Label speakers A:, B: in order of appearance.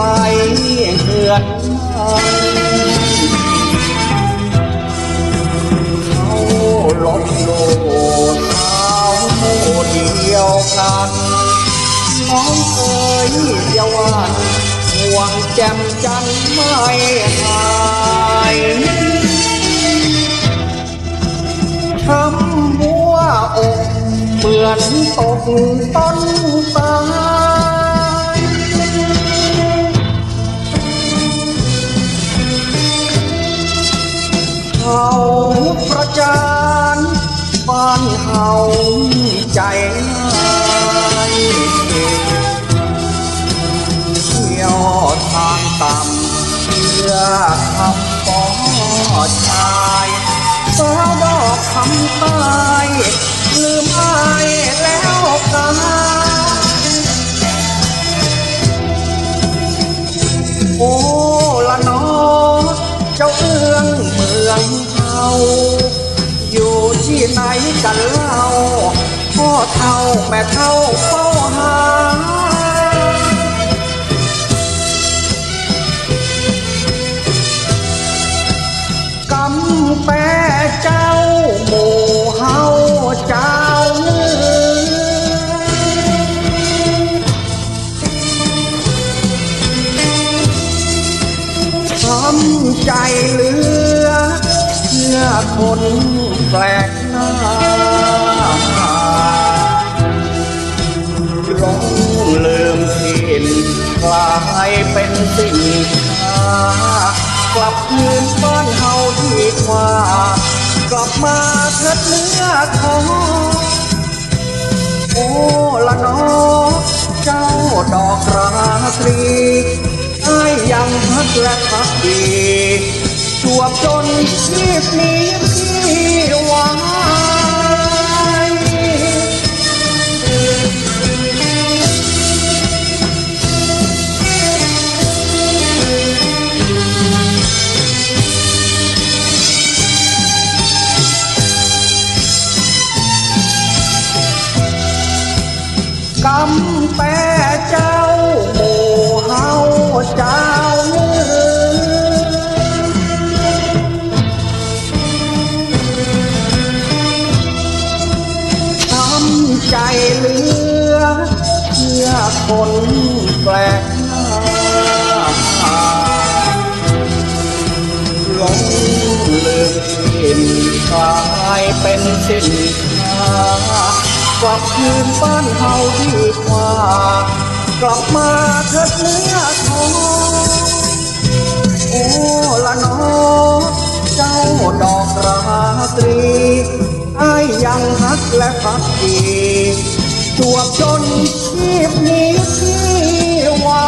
A: ลเหือนเขาลดโลดเท้าโมเดียวกันน้องเอ๋ยเยาวันห่วงแจ่มจันไม่หายช้ำหัวอกเหมือนตกต้นตา เขาประจานบ้านเฮาใจเที่ยวทางต่ำเพื่อคำป้อชายสาวดอกคำใต้ลืมอาย อยู่ที่ไหนกันเล่าพ่อเท่าแม่เท่าเฝ้าหา กำแปเจ้าหมู่เฮาเจ้าเนื้อช้ำใจเหลือ อคนแปลกหน้าหลงลืมถิ่นกลายเป็นสิ่งค้ากลับคืนบ้านเฮาดีกว่า กลับมาเถิดเนื้อทองโอ้ละน้องเจ้าดอกราตรีไอ้ายยังพักและพักดี จวบจนชีพนี้พี่ไว้กำแปเจ้าหมู่เฮาจ้า ใจเหลือเพื่อคนแปลกหน้าหลงลืมถิ่นกลายเป็นสิ้นค่ากลับคืนบ้านเฮาดีกว่ากลับมาเถิดเนื้อทอง ดังฮักและพักดีจวบจนชีพนี้ที่หวา